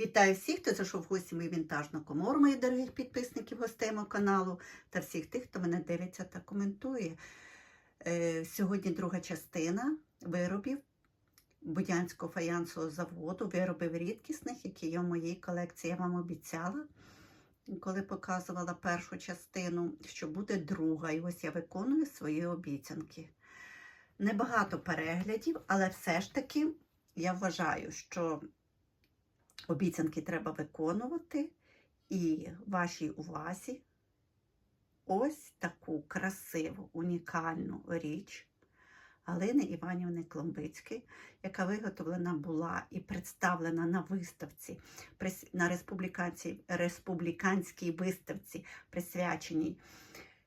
Вітаю всіх, хто зайшов в гості мою вінтажну комору, моїх дорогих підписників, гостей мого каналу та всіх тих, хто мене дивиться та коментує. Е, сьогодні друга частина виробів Будянського фаянсового заводу, виробів рідкісних, які є в моїй колекції. Я вам обіцяла, коли показувала першу частину, що буде друга. І ось я виконую свої обіцянки. Небагато переглядів, але все ж таки я вважаю, що обіцянки треба виконувати, і вашій увазі ось таку красиву, унікальну річ Галини Іванівни Кломбицької, яка виготовлена була і представлена на виставці на республіканській, республіканській виставці, присвяченій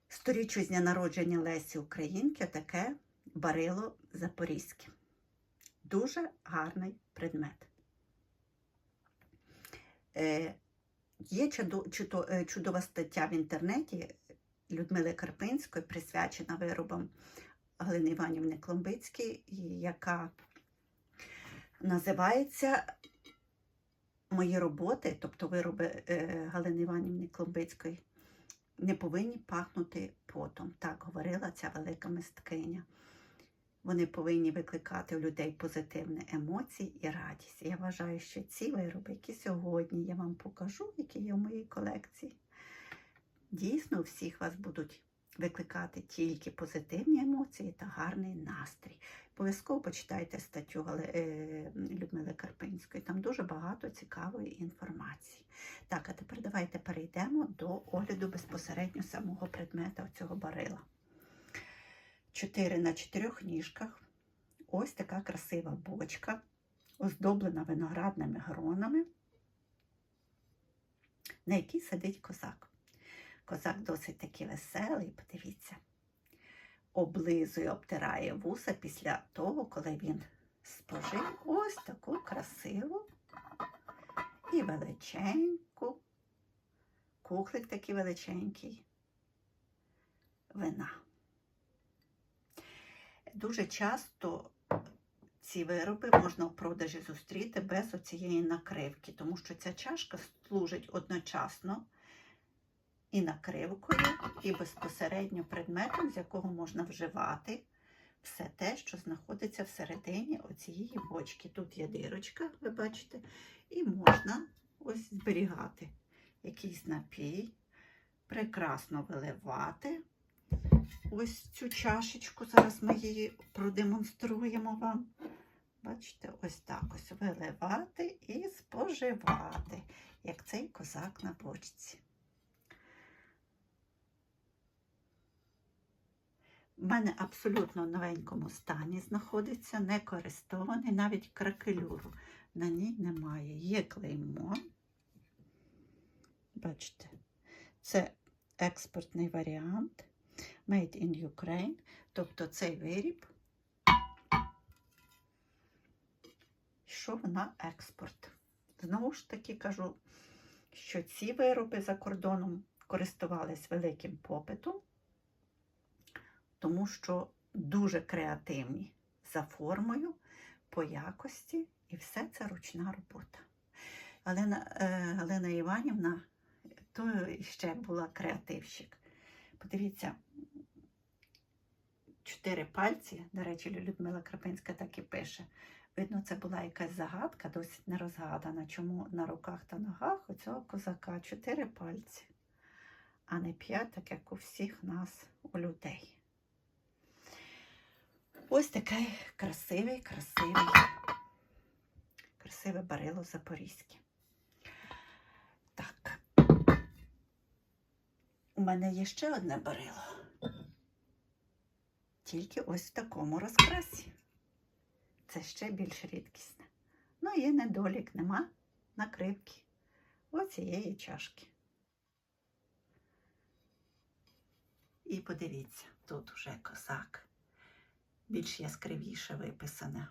сторіччю з дня народження Лесі Українки, таке барило Запорізьке. Дуже гарний предмет. Е, Є е, чудова стаття в інтернеті Людмили Карпинської, присвячена виробам Галини Іванівни Кломбицькій, яка називається Мої роботи, тобто вироби е, Галини Іванівни Кломбицької, не повинні пахнути потом. Так говорила ця велика мисткиня. Вони повинні викликати у людей позитивні емоції і радість. Я вважаю, що ці вироби, які сьогодні я вам покажу, які є в моїй колекції, дійсно всіх вас будуть викликати тільки позитивні емоції та гарний настрій. Обов'язково почитайте статтю е, Людмили Карпинської, там дуже багато цікавої інформації. Так, а тепер давайте перейдемо до огляду безпосередньо самого предмета цього барила. 4 на 4 ніжках. Ось така красива бочка, оздоблена виноградними гронами, на якій сидить козак. Козак досить таки веселий, подивіться, облизує, обтирає вуса після того, коли він спожив ось таку красиву і величеньку, кухлик такий величенький вина. Дуже часто ці вироби можна в продажі зустріти без оцієї накривки, тому що ця чашка служить одночасно і накривкою, і безпосередньо предметом, з якого можна вживати все те, що знаходиться всередині оцієї бочки. Тут є дирочка, ви бачите, і можна ось зберігати якийсь напій, прекрасно виливати ось цю чашечку. Зараз ми її продемонструємо вам. Бачите, ось так ось виливати і споживати, як цей козак на бочці. У мене абсолютно в новенькому стані знаходиться, не користований, навіть кракелюру на ній немає. Є клеймо. Бачите, це експортний варіант. Made in Ukraine, тобто цей виріб йшов на експорт. Знову ж таки кажу, що ці вироби за кордоном користувались великим попитом, тому що дуже креативні за формою, по якості, і все це ручна робота. Галина, е, Галина Іванівна то ще була креативщик. Подивіться, чотири пальці, до речі, Людмила Крапинська так і пише. Видно, це була якась загадка, досить не розгадана, чому на руках та ногах у цього козака чотири пальці, а не п'ять, так як у всіх нас, у людей. Ось таке красивий, красивий, красиве барило запорізьке. Так. У мене є ще одне барило. Тільки ось в такому розкрасі. Це ще більш рідкісне. Ну, є недолік, нема накривки оцієї чашки. І подивіться, тут уже козак. Більш яскравіше виписане.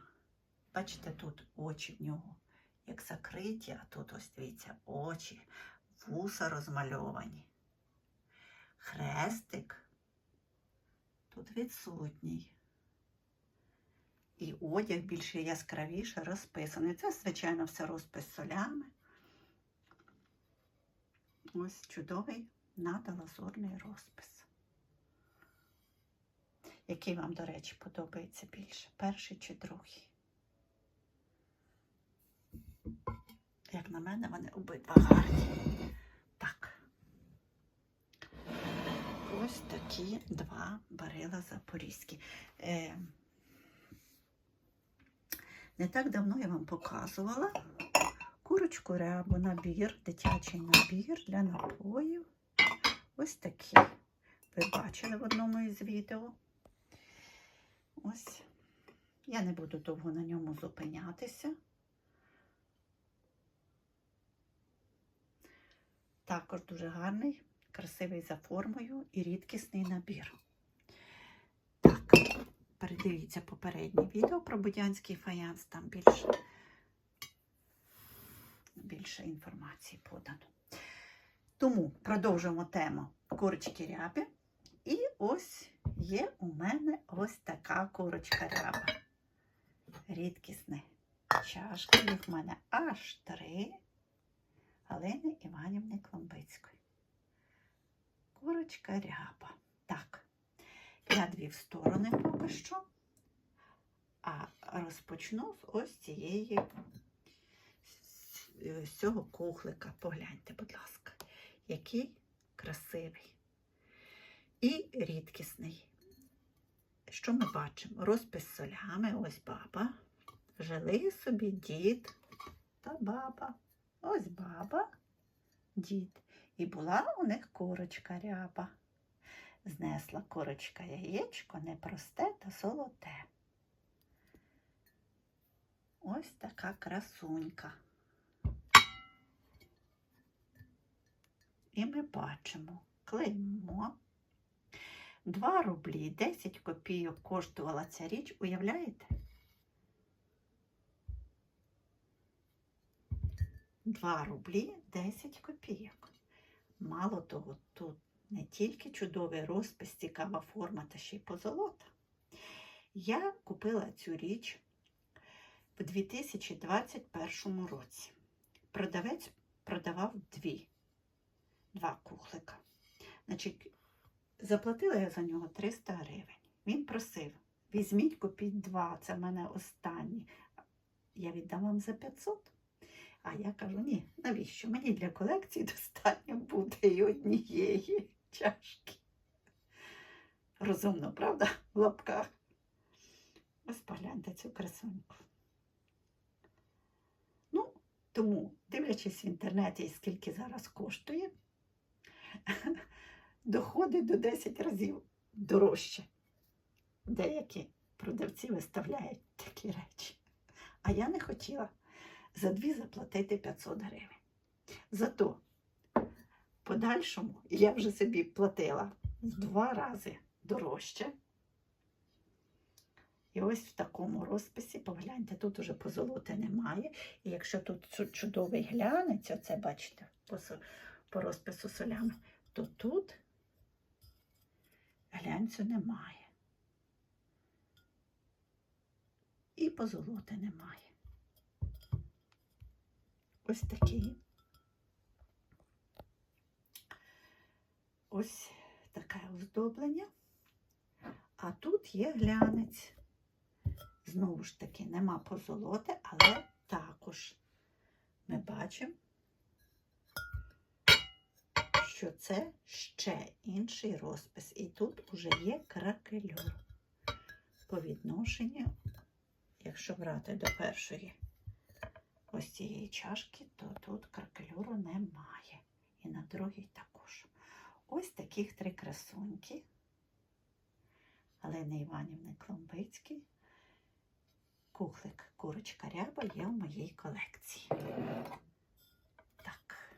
Бачите, тут очі в нього як закриті, а тут ось дивіться очі, вуса розмальовані. Хрестик тут відсутній. І одяг більше яскравіше розписаний. Це, звичайно, все розпис солями. Ось чудовий надалазурний розпис. Який вам, до речі, подобається більше? Перший чи другий? Як на мене, вони обидва гарні. Так. Ось такі два барила запорізькі. Е, не так давно я вам показувала курочку рябу, набір, дитячий набір для напоїв. Ось такий. Ви бачили в одному із відео. Ось. Я не буду довго на ньому зупинятися. Також дуже гарний, красивий за формою і рідкісний набір. Так, передивіться попереднє відео про будянський фаянс, там більше, більше інформації подано. Тому продовжуємо тему курочки ряби. І ось є у мене ось така курочка ряба. Рідкісне чашка. Їх в мене аж три. Галини Іванівни Кломбицької. Курочка ряба. Так, я дві в сторони поки що. А розпочну з ось цієї з цього кухлика. Погляньте, будь ласка, який красивий і рідкісний. Що ми бачимо? Розпис солями, ось баба. Жили собі дід та баба. Ось баба, дід. І була у них курочка ряба. Знесла курочка яєчко непросте та золоте. Ось така красунька. І ми бачимо клеймо. 2 рублі 10 копійок коштувала ця річ, уявляєте? 2 рублі 10 копійок. Мало того, тут не тільки чудовий розпис, цікава форма та ще й позолота. Я купила цю річ в 2021 році. Продавець продавав дві, два кухлика. Значить, заплатила я за нього 300 гривень. Він просив, візьміть, купіть два, це в мене останні. Я віддам вам за 500. А я кажу, ні, навіщо? Мені для колекції достатньо буде і однієї чашки. Розумно, правда? В лапках. Ось погляньте цю красуньку. Ну, тому, дивлячись в інтернеті, скільки зараз коштує, доходить до 10 разів дорожче. Деякі продавці виставляють такі речі. А я не хотіла за дві заплатити 500 гривень. Зато подальшому я вже собі платила в два рази дорожче. І ось в такому розписі, погляньте, тут уже позолоти немає. І якщо тут чудовий глянець, оце бачите, по, по розпису солями, то тут глянцю немає. І позолоти немає. Ось такий. Ось таке оздоблення. А тут є глянець. Знову ж таки, нема позолоти, але також ми бачимо, що це ще інший розпис. І тут уже є кракелюр по відношенню, якщо брати до першої ось цієї чашки, то тут кракелюру немає. І на другій також. Ось таких три красуньки. Галини Іванівни Кломбицький. Кухлик курочка ряба є в моїй колекції. Так.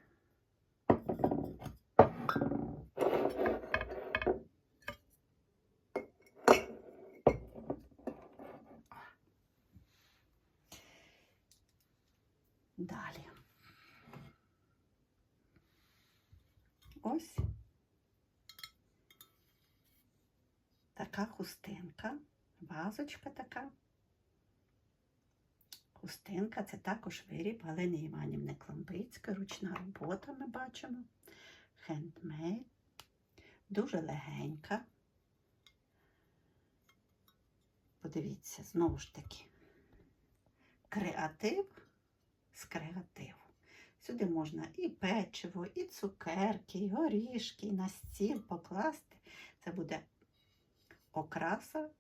Далі. Ось така хустинка, вазочка така. Хустинка це також виріб Галини Іванівни Кламбицької, ручна робота ми бачимо. Handmade. Дуже легенька. Подивіться, знову ж таки, креатив з креативу. Сюди можна і печиво, і цукерки, і горішки, і на стіл покласти. Це буде окраса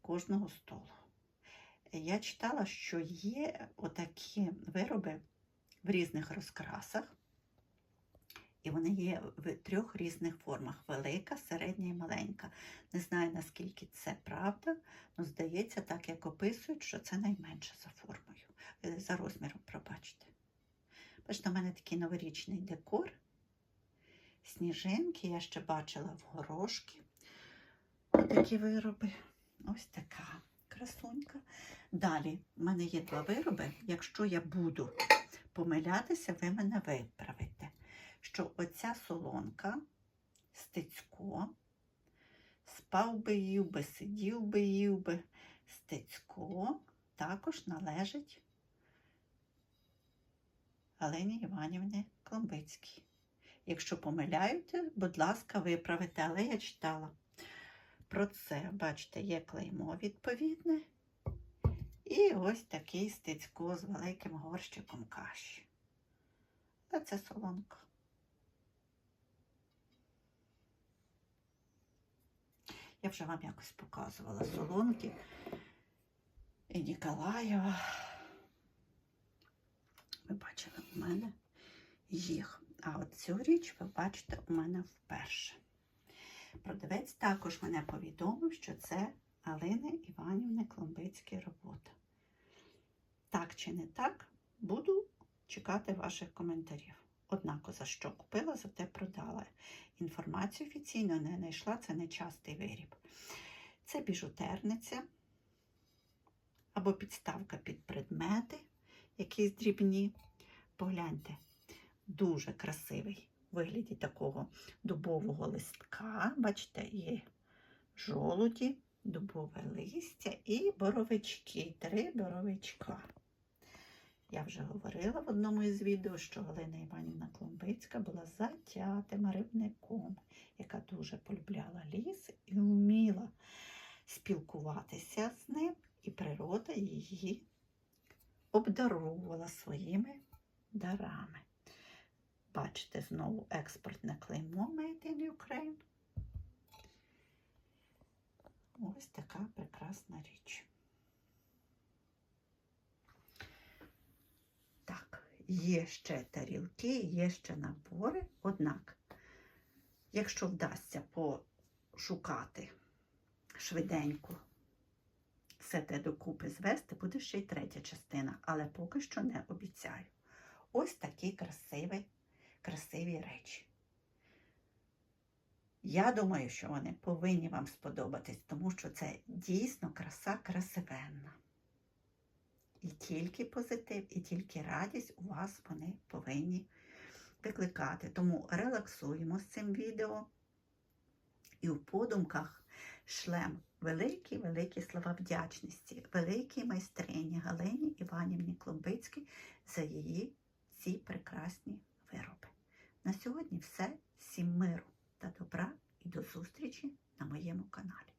кожного столу. Я читала, що є отакі вироби в різних розкрасах, і вони є в трьох різних формах: велика, середня і маленька. Не знаю, наскільки це правда, але здається, так як описують, що це найменше за формою, е, за розміром, пробачте. Бачите, у мене такий новорічний декор. Сніжинки, я ще бачила в горошки. Такі вироби. Ось така красунька. Далі, в мене є два вироби. Якщо я буду помилятися, ви мене виправите. Що оця солонка, стецько, спав би їв би, сидів би їв би, стецько також належить Галині Іванівні Кломбицькій. Якщо помиляєте, будь ласка, виправите, але я читала про це. Бачите, є клеймо відповідне. І ось такий стецько з великим горщиком каші. А це солонка. Я вже вам якось показувала солонки і Ніколаєва. Ви бачили у мене їх. А от цю річ ви бачите у мене вперше. Продавець також мене повідомив, що це Алини Іванівни Кломбицькі робота. Так чи не так, буду чекати ваших коментарів. Однако за що купила, за те продала. Інформацію офіційно не знайшла, це не частий виріб. Це біжутерниця або підставка під предмети, якісь дрібні. Погляньте, дуже красивий вигляді такого дубового листка. Бачите, є жолуді, дубове листя і боровички, три боровичка. Я вже говорила в одному із відео, що Галина Іванівна Кломбицька була затятим рибником, яка дуже полюбляла ліс і вміла спілкуватися з ним, і природа її обдаровувала своїми дарами. Бачите, знову експортне клеймо Made in Ukraine. Ось така прекрасна річ. Так, є ще тарілки, є ще набори. Однак, якщо вдасться пошукати швиденько все те докупи звести, буде ще й третя частина, але поки що не обіцяю. Ось такі красиві, красиві речі. Я думаю, що вони повинні вам сподобатись, тому що це дійсно краса красивенна. І тільки позитив, і тільки радість у вас вони повинні викликати. Тому релаксуємо з цим відео і в подумках шлем великі-великі слова вдячності, великій майстрині Галині Іванівні Клумбицькій за її ці прекрасні вироби. На сьогодні все. Всім миру та добра і до зустрічі на моєму каналі.